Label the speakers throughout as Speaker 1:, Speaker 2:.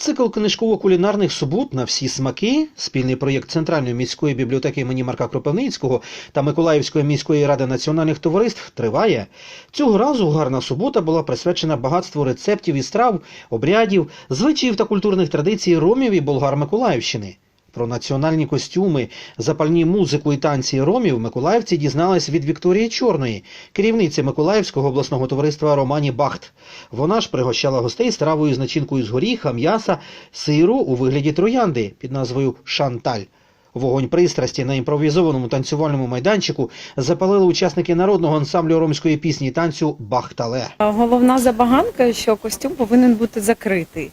Speaker 1: Цикл книжково-кулінарних субот на всі смаки, спільний проєкт Центральної міської бібліотеки імені Марка Кропивницького та Миколаївської міської ради національних товариств триває. Цього разу гарна субота була присвячена багатству рецептів і страв, обрядів, звичаїв та культурних традицій ромів і болгар Миколаївщини. Про національні костюми, запальні музику і танці ромів миколаївці дізнались від Вікторії Чорної, керівниці Миколаївського обласного товариства Романі Бахт. Вона ж пригощала гостей стравою з начинкою з горіха, м'яса, сиру у вигляді троянди під назвою Шанталь. Вогонь пристрасті на імпровізованому танцювальному майданчику запалили учасники народного ансамблю ромської пісні танцю Бахтале.
Speaker 2: Головна забаганка, що костюм повинен бути закритий.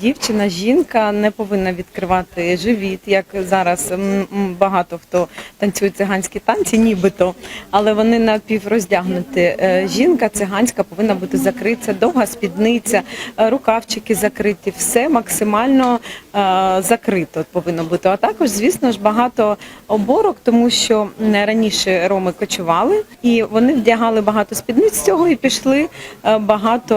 Speaker 2: Дівчина, жінка не повинна відкривати живіт, як зараз багато хто танцює циганські танці, нібито, але вони напівроздягнуті. Е, Жінка циганська повинна бути закрита, довга спідниця, рукавчики закриті, все максимально закрито повинно бути. А також, звісно ж, багато оборок, тому що раніше роми кочували, і вони вдягали багато спідниць з цього і пішли е, багато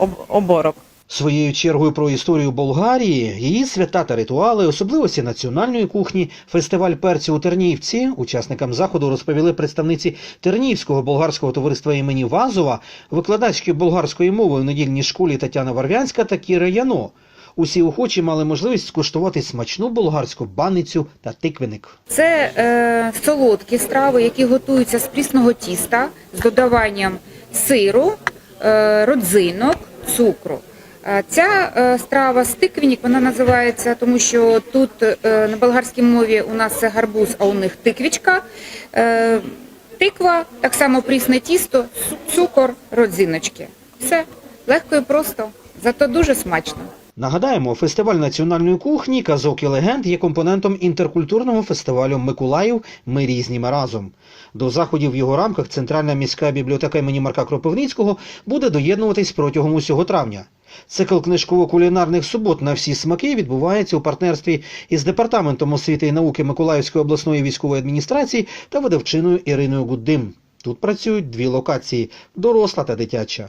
Speaker 2: об- оборок.
Speaker 1: Своєю чергою про історію Болгарії, її свята та ритуали, особливості національної кухні, фестиваль перцю у Тернівці. Учасникам заходу розповіли представниці Тернівського болгарського товариства імені Вазова, викладачки болгарської мови в недільній школі Тетяна Варвянська та Кіра Яно. Усі охочі мали можливість скуштувати смачну болгарську баницю та тиквеник.
Speaker 3: Це е, солодкі страви, які готуються з прісного тіста з додаванням сиру, е, родзинок, цукру. Ця е, страва стиквінік, вона називається, тому що тут е, на болгарській мові у нас це гарбуз, а у них тиквічка. Е, Тиква, так само прісне тісто, цукор, родзиночки. Все легко і просто, зато дуже смачно.
Speaker 1: Нагадаємо, фестиваль національної кухні казок і легенд є компонентом інтеркультурного фестивалю Миколаїв Ми різні ми разом. До заходів в його рамках Центральна міська бібліотека імені Марка Кропивницького буде доєднуватись протягом усього травня. Цикл книжково-кулінарних субот на всі смаки відбувається у партнерстві із департаментом освіти і науки Миколаївської обласної військової адміністрації та видавчиною Іриною Гуддим. Тут працюють дві локації доросла та дитяча.